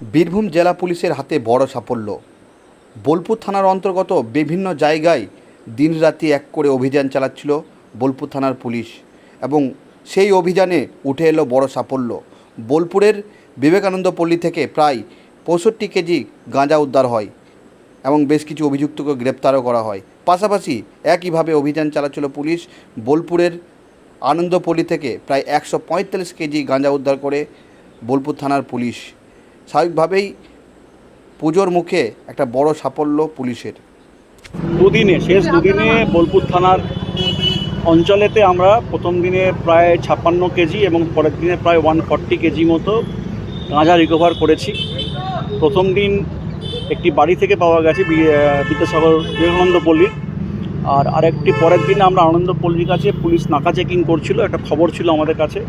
বীরভূম জেলা পুলিশের হাতে বড় সাফল্য। বোলপুর থানার অন্তর্গত বিভিন্ন জায়গায় দিনরাতি এক করে অভিযান চালাচ্ছিল বোলপুর থানার পুলিশ এবং সেই অভিযানে উঠে এলো বড় সাফল্য। বোলপুরের বিবেকানন্দ পল্লী থেকে প্রায় পঁয়ষট্টি কেজি গাঁজা উদ্ধার হয় এবং বেশ কিছু অভিযুক্তকে গ্রেপ্তারও করা হয়। পাশাপাশি একইভাবে অভিযান চালাচ্ছিল পুলিশ। বোলপুরের আনন্দপল্লী থেকে প্রায় একশো পঁয়তাল্লিশ কেজি গাঁজা উদ্ধার করে বোলপুর থানার পুলিশ। স্বাভাবিকভাবেই পুজোর মুখে একটা বড় সাফল্য পুলিশের। দুদিনে, শেষ দুদিনে বোলপুর থানার অঞ্চলেতে আমরা প্রথম দিনে প্রায় ছাপ্পান্ন কেজি এবং পরের দিনে প্রায় ওয়ান ফর্টি কেজি মতো গাঁজা রিকভার করেছি। প্রথম দিন একটি বাড়ি থেকে পাওয়া গেছে বিদ্যাসাগর বিবেকানন্দ পল্লীর। আর আরেকটি পরের দিন আমরা আনন্দ পল্লীর কাছে পুলিশ নাকা চেকিং করছিল, একটা খবর ছিল আমাদের কাছে।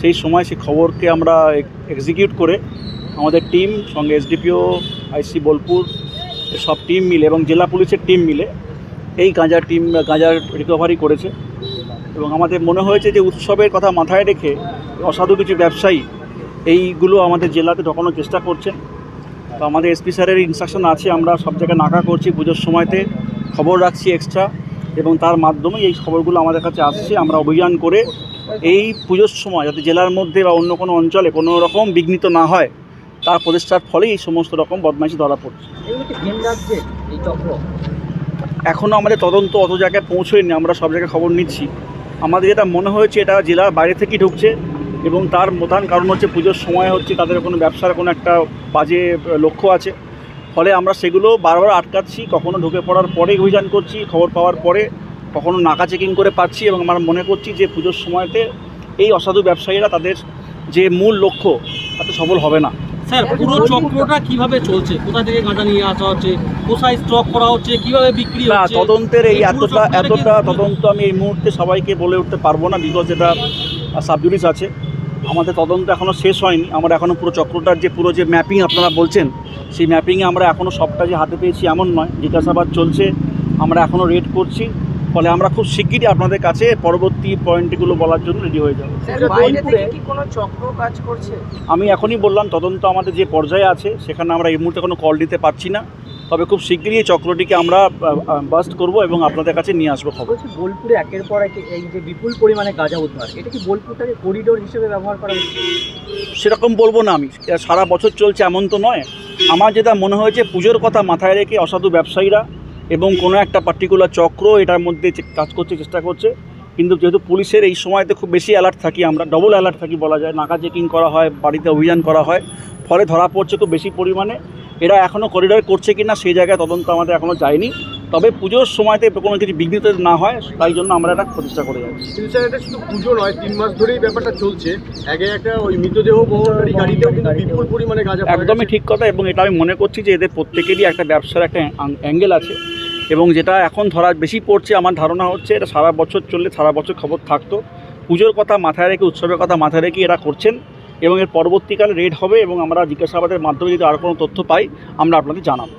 সেই সময় সেই খবরকে আমরা এক্সিকিউট করে আমাদের টিম, সঙ্গে এসডিপিও, আইসি বোলপুর, সব টিম মিলে এবং জেলা পুলিশের টিম মিলে এই গাঁজার টিম, গাঁজার রিকভারি করেছে। এবং আমাদের মনে হয়েছে যে উৎসবের কথা মাথায় রেখে অসাধু কিছু ব্যবসায়ী এইগুলো আমাদের জেলাতে ঢোকানোর চেষ্টা করছেন। তো আমাদের এসপি স্যারের ইনস্ট্রাকশন আছে, আমরা সব জায়গায় নাকা করছি, পুজোর সময়তে খবর রাখছি এক্সট্রা এবং তার মাধ্যমে এই খবরগুলো আমাদের কাছে আসছে। আমরা অভিযান করে এই পুজোর সময় যাতে জেলার মধ্যে বা অন্য কোনো অঞ্চলে কোনো রকম বিঘ্নিত না হয় তার প্রচেষ্টার ফলেই এই সমস্ত রকম বদমাইশি ধরা পড়ছে। এখনও আমাদের তদন্ত অত জায়গায় পৌঁছয়নি আমরা সব জায়গায় খবর নিচ্ছি। আমাদের যেটা মনে হয়েছে এটা জেলার বাইরে থেকেই ঢুকছে এবং তার প্রধান কারণ হচ্ছে পুজোর সময় হচ্ছে তাদের কোনো ব্যবসার কোনো একটা বাজে লক্ষ্য আছে। ফলে আমরা সেগুলো বারবার আটকাচ্ছি কখনো ঢুকে পড়ার পরে অভিযান করছি খবর পাওয়ার পরে কখনো নাকা চেকিং করে পাচ্ছি এবং আমরা মনে করছি যে পুজোর সময়তে এই অসাধু ব্যবসায়ীরা তাদের যে মূল লক্ষ্য তাতে সফল হবে না। স্যার পুরো চক্রটা কীভাবে চলছে? কোথা থেকে গাঁজা নিয়ে আসা হচ্ছে? কোথায় স্টক করা হচ্ছে? কীভাবে বিক্রি না হচ্ছে? তদন্তের এই এই এতটা এতটা তদন্ত আমি এই মুহূর্তে সবাইকে বলে উঠতে পারব না বিকজ এটা সাবজুডিস আছে। আমাদের তদন্ত এখনও শেষ হয়নি। আমরা এখনও পুরো চক্রটার যে পুরো যে ম্যাপিং আপনারা বলছেন সেই ম্যাপিংয়ে আমরা এখনও সবটা যে হাতে পেয়েছি এমন নয়। জিজ্ঞাসাবাদ চলছে আমরা এখনও রেড করছি। ফলে আমরা খুব শিগগিরই আপনাদের কাছে পরবর্তী পয়েন্টগুলো বলার জন্য রেডি হয়ে যাব। স্যার বাইরে থেকে কি কোনো চক্র কাজ করছে? আমি এখনই বললাম তদন্ত আমাদের যে পর্যায়ে আছে সেখানে আমরা এই মুহূর্তে কোনো কল দিতে পারছি না। তবে খুব শিগগিরই এই চক্রটিকে আমরা বাস্ট করব এবং আপনাদের কাছে নিয়ে আসব খবর। বোলপুরে একের পর এক এই যে বিপুল পরিমাণে গাঁজা উদ্ধার এটা কি বোলপুরটাকে করিডোর হিসেবে ব্যবহার করা হচ্ছে? সেরকম বলব না আমি। সারা বছর চলছে এমন তো নয়। আমার যেটা মনে হয়েছে পুজোর কথা মাথায় রেখে অসাধু ব্যবসায়ীরা এবং কোনো একটা পার্টিকুলার চক্র এটার মধ্যে কাজ করতে চেষ্টা করছে। কিন্তু যেহেতু পুলিশের এই সময়তে খুব বেশি অ্যালার্ট থাকি আমরা ডবল অ্যালার্ট থাকি বলা যায়। নাকা চেকিং করা হয় বাড়িতে অভিযান করা হয়। ফলে ধরা পড়ছে খুব বেশি পরিমাণে। এরা এখনও করিডর করছে কি না সেই জায়গায় তদন্ত আমাদের এখনও যায়নি। তবে পুজোর সময়তে কোনো কিছু বিঘ্নিত না হয় তাই জন্য আমরা এটা প্রতিষ্ঠা করে যাচ্ছি। স্যার এটা শুধু পুজো নয় তিন মাস ধরেই ব্যাপারটা চলছে। আগে একটা ওই মৃতদেহ বহনকারী গাড়িতেও কিন্তু বিপুল পরিমাণে গাঁজা একদমই ঠিক কথা এবং এটা আমি মনে করছি যে এদের প্রত্যেকেরই একটা ব্যবসার একটা অ্যাঙ্গেল আছে। এবং যেটা এখন ধরা বেশি পড়ছে, আমার ধারণা হচ্ছে এটা সারা বছর চললে সারা বছর খবর থাকতো। পুজোর কথা মাথায় রেখে, উৎসবের কথা মাথায় রেখে এরা করছেন এবং এর পরবর্তীকালে রেড হবে এবং আমরা জিজ্ঞাসাবাদের মাধ্যমে যদি আরও কোনো তথ্য পাই, আমরা আপনাদের জানাব।